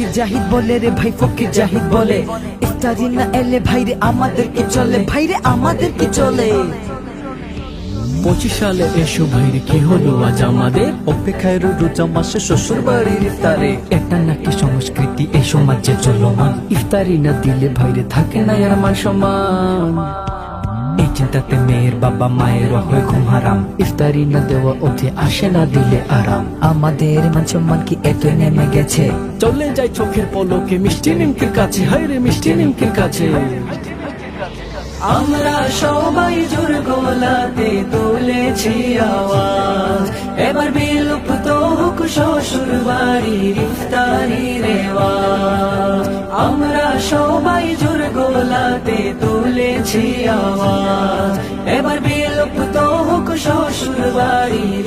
ফকির জাহিদ বলে রে ভাই ফকির জাহিদ বলে। ইফতারি না এলে ভাইরে আমাদের কি চলে? ভাইরে আমাদের কি চলে? পঁচিশ সালে এসো ভাইরে কি হলো আজ আমাদের? অপেক্ষায় রোজা মাসে শ্বশুর বাড়ির ইফতারে। এটা নাকি সংস্কৃতি এই সমাজে চলমান। ইফতারি না দিলে ভাইরে থাকে না আর মান সম্মান। এই চিন্তাতে মেয়ের বাবা মায়ের হয় ঘুম হারাম ইফতারি না দেওয়া অধে আসে না দিলে আরাম আমাদের মান সম্মান কি এত নেমে গেছে চলে যাই চোখের পলকে মিষ্টি নিমকির কাছে হায় রে মিষ্টি নিমকির কাছে আমরা সবাই জোর গোলাতে তুলেছি আওয়াজ এবার বিলুপ্ত হোক শ্বশুর বাড়ির ইফতারি রেওয়াজ আমরা সবাই জোর আওয়াজ। এবার বিলুপ্ত হোক শ্বশুর বাড়ির